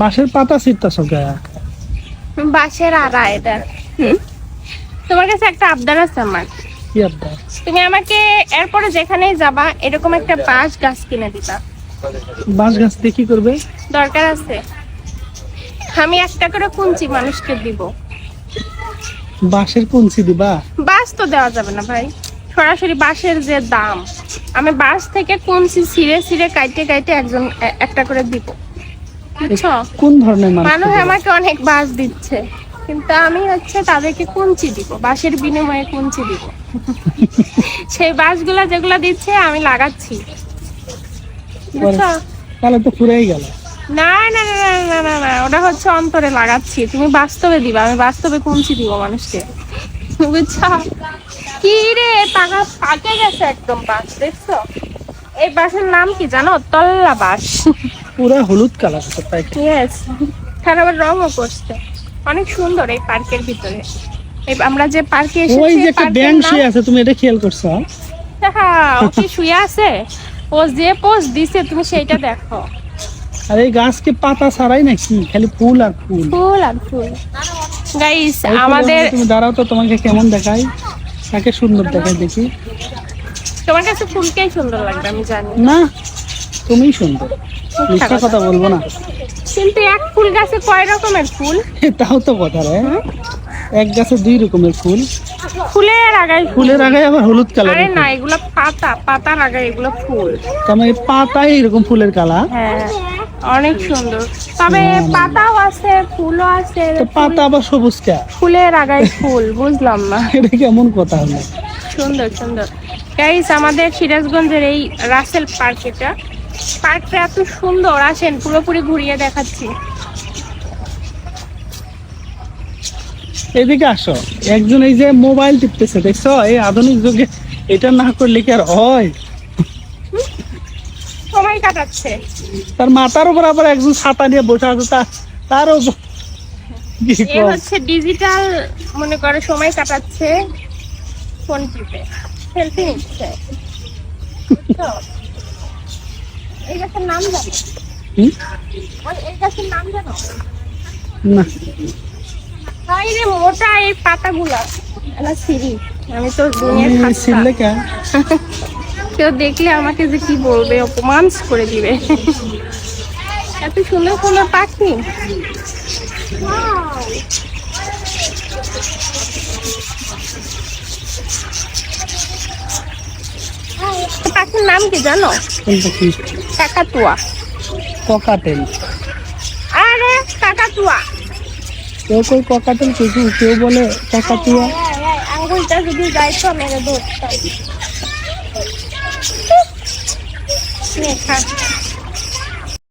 বাঁশের পাতা ছিটতাছ গায়ে বাসের আড়া এটা। তোমার কাছে একটা আবদার আছে আমার। কি আব্বা তুমি আমাকে এরপরে যেখানেই যাবা এরকম একটা বাঁশ গাছ কিনে দিবা। বাঁশ গাছ দিয়ে কি করবে? দরকার আছে। আমি একটা করে কুঞ্চি মানুষকে দিব। বাঁশের কুঞ্চি দিবা? বাঁশ তো দেওয়া যাবে না ভাই। সরাসরি বাঁশের যে দাম আমি বাঁশ থেকে কুঞ্চি ছিঁড়ে ছিঁড়ে কাইটে কাইটে একজন একটা করে দিব। কোন ধরনের মানুষ আমাকে অনেক বাঁশ দিচ্ছে কিন্তু আমি হচ্ছে তাদেরকে কুঞ্চি দিব বাঁশের বিনিময়ে কুঞ্চি দিব। সেই বাঁশগুলা যেগুলা দিচ্ছে আমি লাগাচ্ছি। তাহলে তো ফুরাই গেল। না না না না না না না ওটা হচ্ছে অন্তরে লাগাচ্ছি। তুমি বাস্তবে দিবা আমি বাস্তবে কুঞ্চি দিব মানুষকে। বুঝছ? কি রে পাকা পাকে গেছে একদম বাস দেখছ? এই বাসের নাম কি জানো? তল্লা বাস পুরা হলুদ কালার তাই কি? ইয়েস তার আবার রঙও করছে। অনেক সুন্দর এই পার্কের ভিতরে। এই আমরা যে পার্কে এসেছি ওই যে একটা পার্কের শুয়ে আছে তুমি এটা খেয়াল করছ? হ্যাঁ, ও কি শুয়ে আছে? ও যে পোস্ট দিছে তুমি সেইটা দেখো। আর এই গাছকে পাতা ছাড়াই নাকি? খালি ফুল আর ফুল। ফুল আর ফুল। গাইস আমাদের তুমি দাঁড়াও তো তোমাকে কেমন দেখাই? তাকে সুন্দর দেখায় দেখি। তোমার কাছে ফুলকেই সুন্দর লাগবে আমি জানি। না তুমিই সুন্দর। মিথ্যা কথা বলব না। কিন্তু এক ফুল গাছে কয় রকমের ফুল? তাও তো কথা রে। এক গাছে দুই রকমের ফুল। ফুলের আগায় ফুলের আগে আবার হলুদ কালার আরে না এগুলো পাতা পাতার আগায় এগুলো ফুল। তার মানে পাতাই এরকম ফুলের কালার হ্যাঁ অনেক সুন্দর। তবে পাতাও আছে ফুলও আছে। পাতা আবার সবুজ কে? ফুলের আগায় ফুল বুঝলাম না। এটা কেমন কথা হলো? সুন্দর সুন্দর। গাইস আমাদের সিরাজগঞ্জের এই রাসেল পার্ক এটা পার্কটা এত সুন্দর আসেন পুরোপুরি ঘুরিয়ে দেখাচ্ছি। এদিকে আসো। একজন এই যে মোবাইল টিপতেছে দেখছ? এই আধুনিক যুগে এটা না করলে কি আর হয়? সময় কাটাচ্ছে। তার মাথার উপর আবার একজন ছাতা নিয়ে বসে আছে তার এ হচ্ছে ডিজিটাল মনে করে সময় কাটাচ্ছে ফোন টিপে। সেলফি নিচ্ছে? এই গাছের নাম জানো? এই গাছের নাম জানো? না। হাই রে মোটা এই পাতাগুলা। এলা সিঁড়ি। আমি তো দুনিয়ার। কেউ দেখলে আমাকে যে কি বলবে অপমান করে দিবে। এত সুন্দর সুন্দর পাখি। নাম কি জানো? কাকাতুয়া। ককাটেল। আরে কাকাতুয়া। কেউ কেউ ককাটেল কেউ কেউ- কেউ বলে কাকাতুয়া? আঙ্গুলটা যদি যাইতো মেরে ধরতাম।